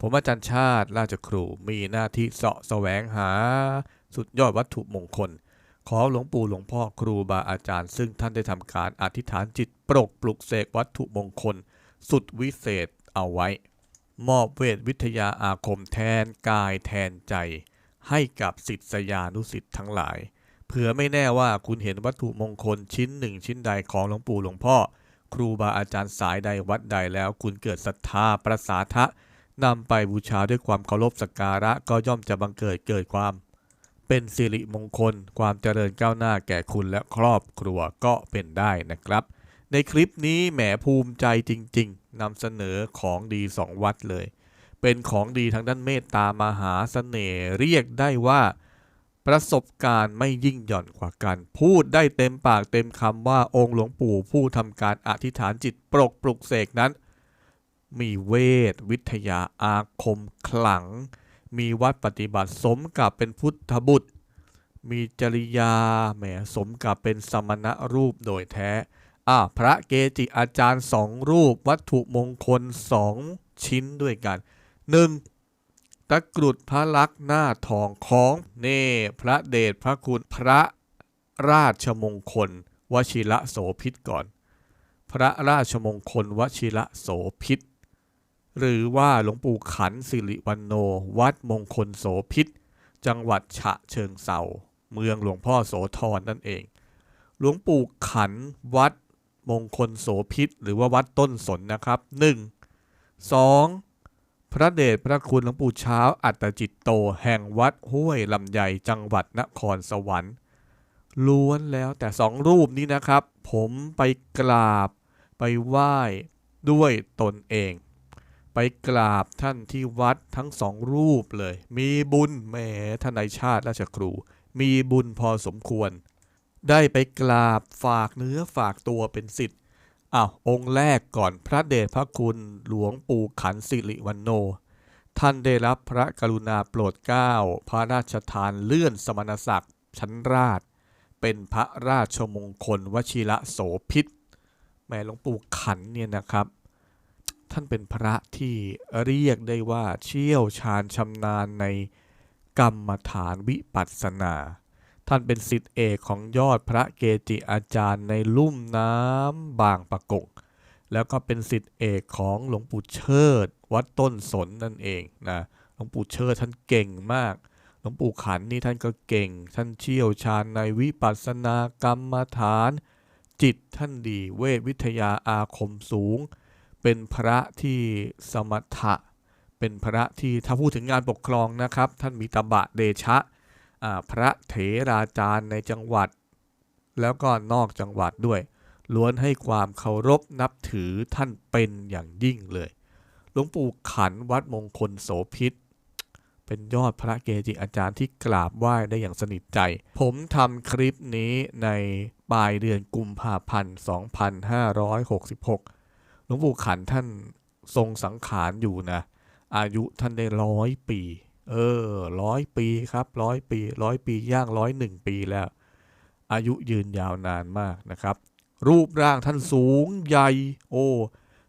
ผมอาจารย์ชาติราชครูมีหน้าที่เสาะแสวงหา สุดยอดวัตถุมงคล ขอหลวงปู่หลวงพ่อครูบาอาจารย์ ซึ่งท่านได้ทำการอธิษฐานจิตปรกปลุกเสกวัตถุมงคล สุดวิเศษเอาไว้ มอบเวทวิทยาอาคมแทนกายแทนใจ ให้กับศิษยานุศิษย์ทั้งหลาย เผื่อไม่แน่ว่าคุณเห็นวัตถุมงคลชิ้นหนึ่งชิ้นใดของหลวงปู่หลวงพ่อ ครูบาอาจารย์สายใดวัดใดแล้วคุณเกิดศรัทธาประสาทะ นำไปบูชาด้วยความเคารพสักการะก็ย่อมจะบังเกิดเกิดความ เป็นสิริมงคล ความเจริญก้าวหน้าแก่คุณและครอบครัวก็เป็นได้นะครับ ในคลิปนี้แหมภูมิใจจริง ๆนำเสนอของดีสองวัดเลย เป็นของดีทางด้านเมตตามหาเสน่ห์เรียกได้ว่าประสบการณ์ไม่ยิ่งหย่อนกว่ากัน พูดได้เต็มปากเต็มคำว่าองค์หลวงปู่ผู้ทำการอธิษฐานจิตปรกปลุกเสกนั้น มีเวท วิทยาอาคมขลัง มีวัดปฏิบัติสมกับเป็นพุทธบุตร มีจริยาแหมสมกับเป็นสมณะรูปโดยแท้อ่าพระเกจิอาจารย์สองรูป วัตถุมงคลสองชิ้นด้วยกันหนึ่งตะกรุดพระลักษณ์หน้าทองของเน่พระเดชพระคุณพระราชมงคล วชิระโสพิษก่อน พระราชมงคล วชิระโสพิษ หรือว่าหลวงปู่ขันสิริวันโน วัดมงคลโสพิษ จังหวัดฉะเชิงเซาเมืองหลวงพ่อโสธรนั่นเอง หลวงปู่ขันวัดมงคลโสพิษ หรือว่าวัดต้นสนนะครับ 1. 2. พระเดชพระคุณหลวงปู่เช้าอัตจิตโต แห่งวัดห้วยลำไยจังหวัดนครสวรรค์ล้วนแล้วแต่สองรูปนี้นะครับ ผมไปกราบไปไหว้ด้วยตนเอง ไปกราบท่านที่วัดทั้งสองรูปเลย มีบุญแหมทนายชาติราชครู มีบุญพอสมควร ได้ไปกราบฝากเนื้อฝากตัวเป็นสิทธิ์อ้าวองค์แรกก่อนพระเดชพระคุณหลวงปู่ขันสิริวันโน ท่านได้รับพระกรุณาโปรดเกล้าพระราชทานเลื่อนสมณศักดิ์ชั้นราช เป็นพระราชมงคลวชิระโสพิษแม่หลวงปู่ขันเนี่ยนะครับ ท่านเป็นพระที่เรียกได้ว่าเชี่ยวชาญชำนาญในกรรมฐานวิปัสสนา ท่านเป็นสิทธิเอกของยอดพระเกจิอาจารย์ในลุ่มน้ำบางปะกงแล้วก็เป็นสิทธิเอกของหลวงปู่เชิด วัดต้นสนนั่นเองนะหลวงปู่เชิดท่านเก่งมากหลวงปู่ขันนี่ท่านก็เก่ง ท่านเชี่ยวชาญในวิปัสสนากรรมฐาน จิตท่านดีเวทวิทยาอาคมสูง เป็นพระที่สมถะ เป็นพระที่ถ้าพูดถึงงานปกครองนะครับ ท่านมีตบะเดชะพระเถราจารย์ในจังหวัด แล้วก็นอกจังหวัดด้วยล้วนให้ความเคารพนับถือท่านเป็นอย่างยิ่งเลย หลวงปู่ขันวัดมงคลโสพิษ เป็นยอดพระเกจิอาจารย์ที่กราบไหว้ได้อย่างสนิทใจ ผมทำคลิปนี้ในปลายเดือนกุมภาพันธ์ 2566 หลวงปู่ขันท่านทรงสังขารอยู่นะ อายุท่านได้ร้อยปี เออร้อยปีครับร้อยปีร้อยปีย่างร้อยหนึ่งปีแล้ว อายุยืนยาวนานมากนะครับ รูปร่างท่านสูงใหญ่โอ้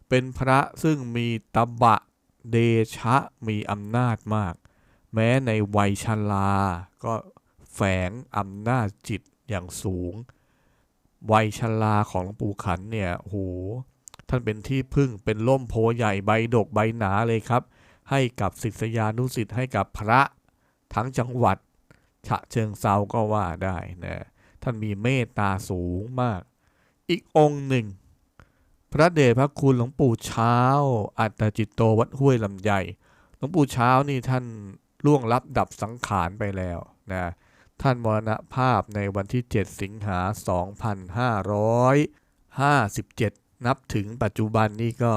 เป็นพระซึ่งมีตบะเดชะมีอำนาจมาก แม้ในวัยชราก็แฝงอำนาจจิตอย่างสูง วัยชราของหลวงปู่ขันเนี่ยโห ท่านเป็นที่พึ่งเป็นล่มโพใหญ่ใบดกใบหนาเลยครับ ให้กับศิษยานุศิษย์ให้กับพระทั้งจังหวัด ฉะเชิงเซาก็ว่าได้นะท่านมีเมตตาสูงมาก อีกองค์หนึ่ง พระเดชพระคุณหลวงปู่เช้า อัตจิตโตวัดห้วยลำไยหลวงปู่เช้านี่ท่านล่วงลับดับสังขารไปแล้วนะท่านมรณภาพในวันที่ 7 สิงหา 2557 นับถึงปัจจุบันนี่ก็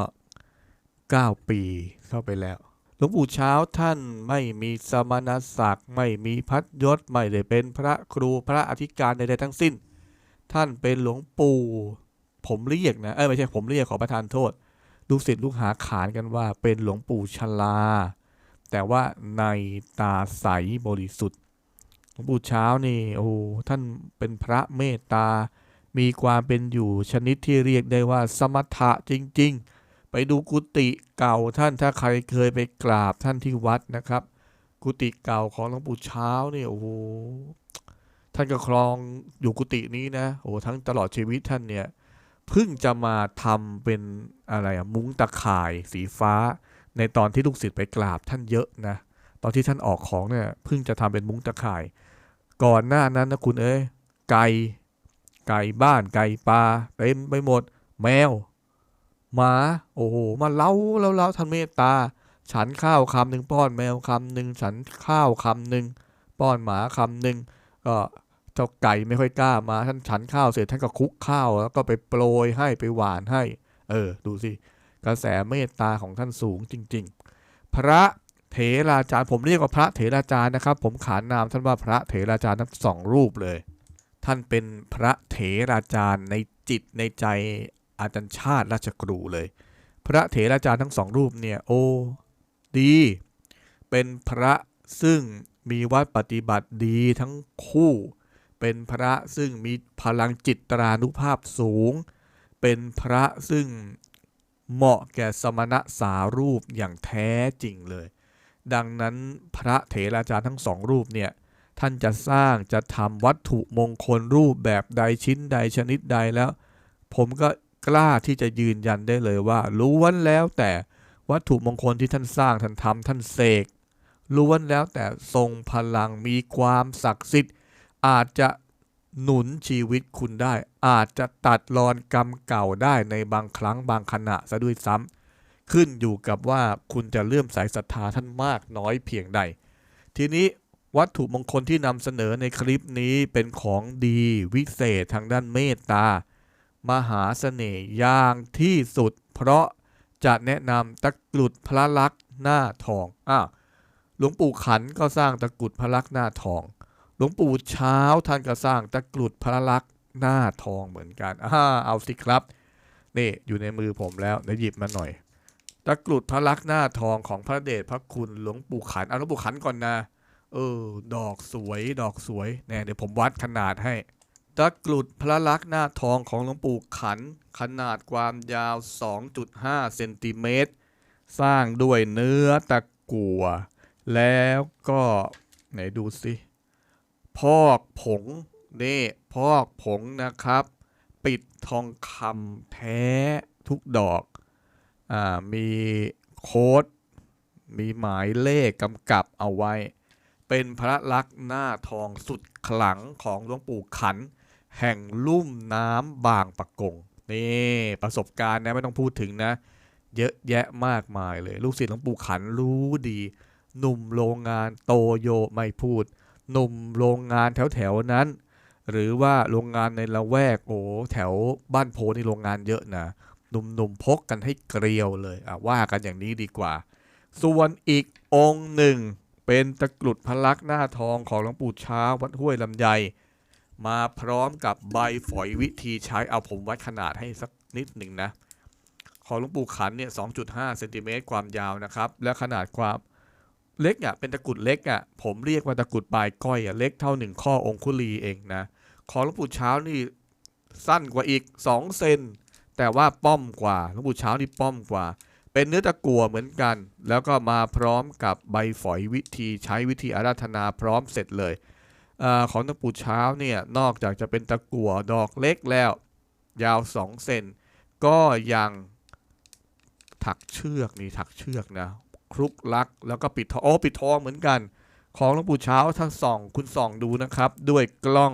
9 ปีเข้าไปแล้ว หลวงปู่เช้าท่านไม่มีสมณศักดิ์ไม่มีพัดยศไม่ได้เป็นพระครูพระอธิการใดๆทั้งสิ้น ท่านเป็นหลวงปู่ผมเรียกนะ เออไม่ใช่ผมเรียกขอประทานโทษ ลูกศิษย์ลูกหาขานกันว่าเป็นหลวงปู่ชลา แต่ว่าในตาใสบริสุทธิ์ หลวงปู่เช้านี่โอ้ท่านเป็นพระเมตตา มีความเป็นอยู่ชนิดที่เรียกได้ว่าสมถะจริง ๆ ไปดูกุฏิเก่าท่านถ้าใครเคยไปกราบท่านที่วัดนะครับ กุฏิเก่าของหลวงปู่เช้าเนี่ยโอ้โหท่านก็ครองอยู่กุฏินี้นะโอ้ทั้งตลอดชีวิตท่านเนี่ยเพิ่งจะมาทำเป็นอะไรมุ้งตะข่ายสีฟ้า ในตอนที่ลูกศิษย์ไปกราบท่านเยอะนะตอนที่ท่านออกของเนี่ยเพิ่งจะทำเป็นมุ้งตะข่าย ก่อนหน้านั้นนะคุณเอ้ยไก่ ไก่บ้านไก่ปลาเต็มไปหมด แมว หมา โอ้โหมาเล้าเล้าเล้าท่านเมตตา ฉันข้าวคำหนึ่งป้อนแมวคำหนึ่งฉันข้าวคำหนึ่งป้อนหมาคำหนึ่งก็เจ้าไก่ไม่ค่อยกล้ามา ท่านฉันข้าวเสร็จท่านก็คุกข้าว แล้วก็ไปโปรยให้ไปหวานให้ เออ ดูสิ กระแสเมตตาของท่านสูงจริง ๆ พระเถราจารย์ผมเรียกว่าพระเถราจารย์นะครับ ผมขานนามท่านว่าพระเถราจารย์ทั้งสองรูปเลย ท่านเป็นพระเถราจารย์ในจิตในใจอาจารย์ชาติราชกรูเลย พระเถราจารย์ทั้งสองรูปเนี่ยโอ้ดี เป็นพระซึ่งมีวัดปฏิบัติดีทั้งคู่ เป็นพระซึ่งมีพลังจิตตรานุภาพสูง เป็นพระซึ่งเหมาะแก่สมณะสารูปอย่างแท้จริงเลย ดังนั้นพระเถราจารย์ทั้งสองรูปเนี่ย ท่านจะสร้างจะทำวัตถุมงคลรูปแบบใดชิ้นใดชนิดใดแล้ว ผมก็กล้าที่จะยืนยันได้เลยว่าล้วนแล้วแต่วัตถุมงคลที่ท่านสร้างท่านทำท่านเสกล้วนแล้วแต่ทรงพลังมีความศักดิ์สิทธิ์ อาจจะหนุนชีวิตคุณได้ อาจจะตัดรอนกรรมเก่าได้ในบางครั้งบางขณะซะด้วยซ้ำขึ้นอยู่กับว่าคุณจะเลื่อมสายศรัทธาท่านมากน้อยเพียงใด ทีนี้ วัตถุมงคลที่นำเสนอในคลิปนี้เป็นของดีวิเศษทางด้านเมตตา มหาเสน่ห์อย่างที่สุด เพราะจะแนะนำตะกรุดพระลักษณ์หน้าทองอ้าวหลวงปู่ขันก็สร้างตะกรุดพระลักษณ์หน้าทอง หลวงปู่เช้าท่านก็สร้างตะกรุดพระลักษณ์หน้าทองเหมือนกันอ่าเอาสิครับนี่อยู่ในมือผมแล้วเดี๋ยวหยิบมาหน่อยตะกรุดพระลักษณ์หน้าทองของพระเดชพระคุณหลวงปู่ขันเอาหลวงปู่ขันก่อนนะ เออ ดอกสวย ดอกสวยแน่เดี๋ยวผมวัดขนาดให้ตะกรุดพระลักษณ์หน้าทองของหลวงปู่ขัน ขนาดความยาว 2.5 เซนติเมตร สร้างด้วยเนื้อตะกั่ว แล้วก็ไหนดูสิพอกผง นี่ พอกผงนะครับ ปิดทองคำแท้ทุกดอก อ่า มีโค้ด มีหมายเลขกำกับเอาไว้ เป็นพระลักษณ์หน้าทองสุดขลังของหลวงปู่ขัน แห่งลุ่มน้ำบางปะกงนี่ประสบการณ์นะไม่ต้องพูดถึงนะ เยอะแยะมากมายเลย ลูกศิษย์หลวงปู่ขันรู้ดี หนุ่มโรงงานโตโยไม่พูด หนุ่มโรงงานแถวแถวนั้น หรือว่าโรงงานในละแวกโอ้แถวบ้านโพนี่โรงงานเยอะนะหนุ่มๆพกกันให้เกลียวเลยอะว่ากันอย่างนี้ดีกว่า ส่วนอีกองค์หนึ่ง เป็นตะกรุดพระลักษณ์หน้าทองของหลวงปู่ช้าวัดห้วยลำไย มาพร้อมกับใบฝอยวิธีใช้เอาผมวัดขนาดให้สักนิดหนึ่งนะ ของหลวงปู่ขันเนี่ย 2.5เซนติเมตรความยาวนะครับ และขนาดความเล็กอะเป็นตะกรุดเล็กอะผมเรียกว่าตะกรุดปลายก้อยอะเล็กเท่าหนึ่งข้อองคุลีเองนะของหลวงปู่เช้านี่สั้นกว่าอีก 2 เซนแต่ว่าป้อมกว่าหลวงปู่เช้านี่ป้อมกว่า เป็นเนื้อตะกั่วเหมือนกัน แล้วก็มาพร้อมกับใบฝอยวิธีใช้วิธีอาราธนาพร้อมเสร็จเลยอของหลวงปู่เช้าเนี่ยนอกจากจะเป็นตะกั่วดอกเล็กแล้ว ยาว 2 เซนก็ยังถักเชือกนี่ถักเชือกนะคลุกลัก แล้วก็ปิดทองโอ้ปิดทองเหมือนกัน ของหลวงปู่เช้าถ้าส่องคุณส่องดูนะครับ ด้วยกล้อง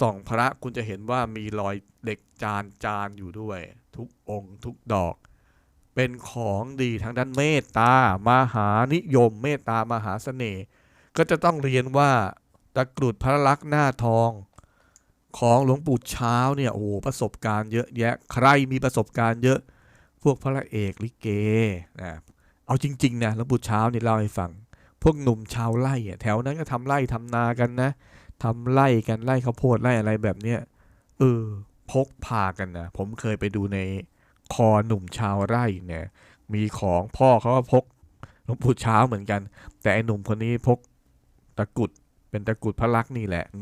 ส่องพระคุณจะเห็นว่ามีรอยเหล็กจานจานอยู่ด้วย ทุกองค์ทุกดอก เป็นของดีทางด้านเมตตามหานิยม เมตตามหาเสน่ห์ ก็จะต้องเรียนว่าตะกรุดพระลักษณ์หน้าทองของหลวงปู่เช้าเนี่ยโอ้โหประสบการณ์เยอะแยะใครมีประสบการณ์เยอะพวกพระเอกลิเกนะเอาจริงๆนะหลวงปู่เช้านี่เล่าให้ฟัง พวกหนุ่มชาวไร่แถวนั้นก็ทำไร่ทำนากันนะทำไร่กันไร่ข้าวโพดไร่อะไรแบบเนี้ยเออพกพากันนะผมเคยไปดูใน คอหนุ่มชาวไร่เนี่ยมีของพ่อเขาก็พกหลวงปู่เช้าเหมือนกัน แต่ไอ้หนุ่มคนนี้พกตะกุดเป็นตะกุดพระลักษณ์นี่แหละอ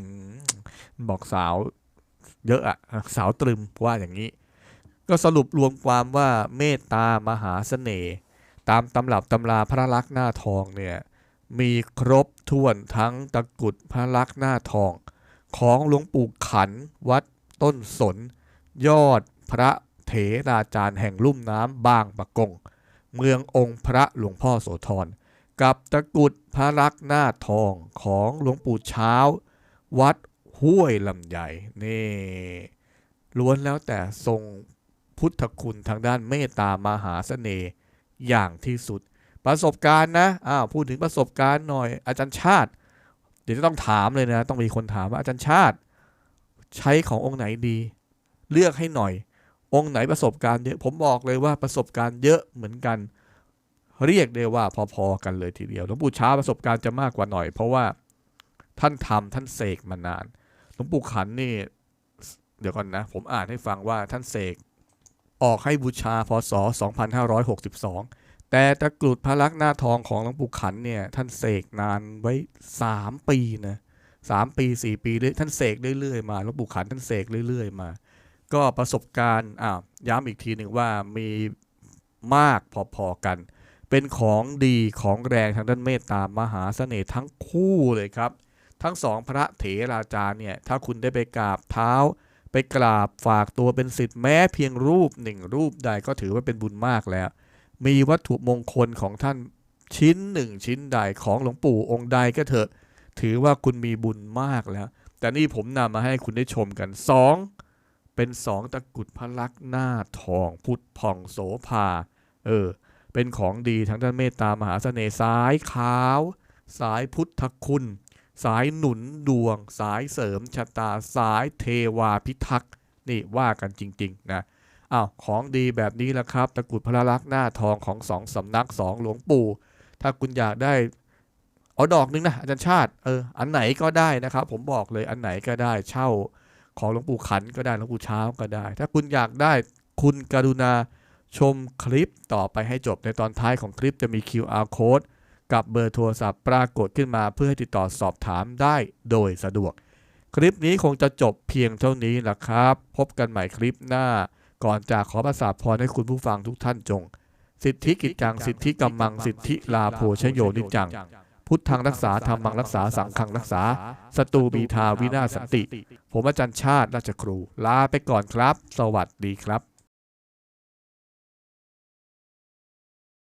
บอกสาวเยอะอะสาวตรึมว่าอย่างนี้ ก็สรุปรวมความว่าเมตตามหาเสน่ห์ตามตำรับตำราพระลักษณ์หน้าทองเนี่ยมีครบถ้วนทั้งตะกุดพระลักษณ์หน้าทอง ของหลวงปู่ขันวัดต้นสน ยอดพระ เถราจารย์แห่งลุ่มน้ำบางปะกง เมืององค์พระหลวงพ่อโสธร กับตะกุดพระลักษณ์หน้าทองของหลวงปู่เช้า วัดห้วยลำใหญ่นี่ล้วนแล้วแต่ทรงพุทธคุณทางด้านเมตตามหาเสน่ห์อย่างที่สุด ประสบการณ์นะอ้าวพูดถึงประสบการณ์หน่อย อาจารย์ชาติ เดี๋ยวจะต้องถามเลยนะ ต้องมีคนถามว่าอาจารย์ชาติ ใช้ขององค์ไหนดี เลือกให้หน่อย องค์ไหนประสบการณ์เยอะผมบอกเลยว่าประสบการณ์เยอะเหมือนกัน เรียกได้ว่าพอๆกันเลยทีเดียวหลวงปู่ช้าประสบการณ์จะมากกว่าหน่อย เพราะว่าท่านทำท่านเสกมานานหลวงปู่ขันนี่เดี๋ยวก่อนนะ ผมอ่านให้ฟังว่าท่านเสกออกให้บูชาพศ 2562 แต่ตะกรุดพระลักษณ์หน้าทองของหลวงปู่ขันเนี่ยท่านเสกนานไว้ 3 ปีนะสามปี 4 ปีเลยท่านเสกเรื่อยๆมาหลวงปู่ขันท่านเสกเรื่อย ๆ มา ก็ประสบการณ์อ้าย้ำอีกทีหนึ่งว่ามีมากพอๆกัน เป็นของดีของแรงทางด้านเมตตามหาเสน่ห์ทั้งคู่เลยครับ ทั้งสองพระเถราจารย์เนี่ย ถ้าคุณได้ไปกราบเท้า ไปกราบฝากตัวเป็นสิทธิ์แม้เพียงรูปหนึ่งรูปใดก็ถือว่าเป็นบุญมากแล้ว มีวัตถุมงคลของท่านชิ้นหนึ่งชิ้นใดของหลวงปู่องค์ใดก็เถอะ ถือว่าคุณมีบุญมากแล้ว แต่นี่ผมนำมาให้คุณได้ชมกันสอง เป็นสองตะกุดพระลักษณ์หน้าทองพุทธผ่องโสภา เออ เป็นของดีทั้งด้านเมตตามหาเสน่ห์สายขาว สายพุทธคุณ สายหนุนดวง สายเสริมชะตา สายเทวาพิทักษ์นี่ว่ากันจริง ๆ นะอ้าวของดีแบบนี้แหละครับ ตะกุดพระลักษณ์หน้าทองของสองสำนักสองหลวงปู่ ถ้าคุณอยากได้เอาดอกหนึงนะอาจารย์ชาติเอออันไหนก็ได้นะครับ ผมบอกเลยอันไหนก็ได้เช่า ของหลวงปู่ขันก็ได้หลวงปู่เช้าก็ได้ ถ้าคุณอยากได้คุณกรุณาชมคลิปต่อไปให้จบในตอนท้ายของคลิปจะมี QR code กับเบอร์โทรศัพท์ปรากฏขึ้นมาเพื่อให้ติดต่อสอบถามได้โดยสะดวก คลิปนี้คงจะจบเพียงเท่านี้แหละครับ พบกันใหม่คลิปหน้า ก่อนจากขอประสาพรให้คุณผู้ฟังทุกท่านจง สิทธิกิจจัง สิทธิกำมัง สิทธิลาโภชโยนิจจัง พุทธังรักษาธรรมังรักษาสังฆังรักษาศัตรูบีทาวินาศสันติ ผมอาจารย์ชาติราชครู ลาไปก่อนครับ สวัสดีครับ